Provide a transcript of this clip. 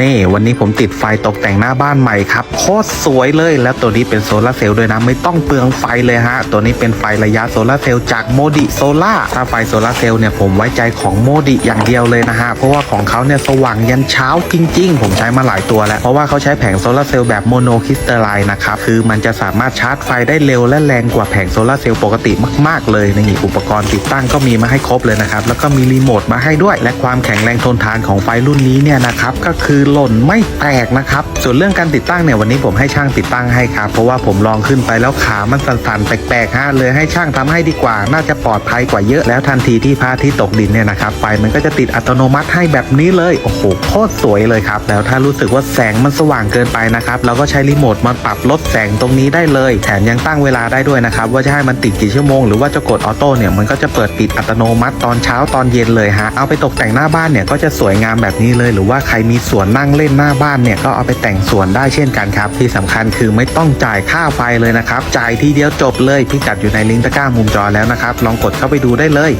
นี่วันนี้ผมติดไฟตกแต่งหน้าบ้านใหม่ครับโคตรสวยเลยแล้วตัวนี้เป็นโซลาร์เซลล์ด้วยนะไม่ต้องเปลืองไฟเลยฮะตัวนี้เป็นไฟระยะโซลาร์เซลล์จากโมดิโซล่าถ้าไฟโซลาร์เซลล์เนี่ยผมไว้ใจของโมดิอย่างเดียวเลยนะฮะเพราะว่าของเขาเนี่ยสว่างยันเช้าจริง ๆ ผมใช้มาหลายตัวแล้วเพราะว่าเขาใช้แผงโซลาร์เซลล์แบบโมโนคริสตัลไลน์นะครับคือมันจะสามารถชาร์จไฟได้เร็วและแรงกว่าแผงโซลาร์เซลล์ปกติมาก ๆ เลยนี่อุปกรณ์ติดตั้งก็มีมาให้ครบเลยนะครับแล้วก็มีรีโมทมาให้ด้วย และความแข็งแรงทนทานของไฟรุ่นนี้เนี่ยนะครับก็คือหล่นไม่แตกนะครับ ส่วนเรื่องการติดตั้งเนี่ยวันนี้ผมให้ช่างติดตั้งให้ครับ เพราะว่าผมลองขึ้นไปแล้วขามันสั่นๆแปลกๆฮะเลยให้ช่างทำให้ดีกว่า น่าจะปลอดภัยกว่าเยอะแล้วทันทีที่พระอาทิตย์ตกดินเนี่ยนะครับไฟมันก็จะติดอัตโนมัติให้แบบนี้เลยโอ้โหโคตรสวยเลยครับแล้วถ้ารู้สึกว่าแสงมันสว่างเกินไปนะครับเราก็ใช้รีโมทมาปรับลดแสงตรงนี้ได้เลยแถมยังตั้งเวลาได้ด้วยนะครับว่าจะให้มันติดกี่ชั่วโมงหรือว่าจะกดออโต้เนี่ยมันก็จะเปิดปิดอัตโนมัติตอนเช้าตอนเย็นเลยฮะเอาไปตกแต่งหน้าบ้านเนี่ยก็จะสวยงามแบบนี้เลย หรือว่าใครมีสวนนั่งเล่นหน้าบ้านเนี่ยก็เอาไปแต่งสวนได้เช่นกันครับ ที่สำคัญคือไม่ต้องจ่ายค่าไฟเลยนะครับ จ่ายทีเดียวจบเลยพิกัดอยู่ในลิงก์ตะกร้ามุมจอแล้วนะครับ ลองกดเข้าไปดูได้เลย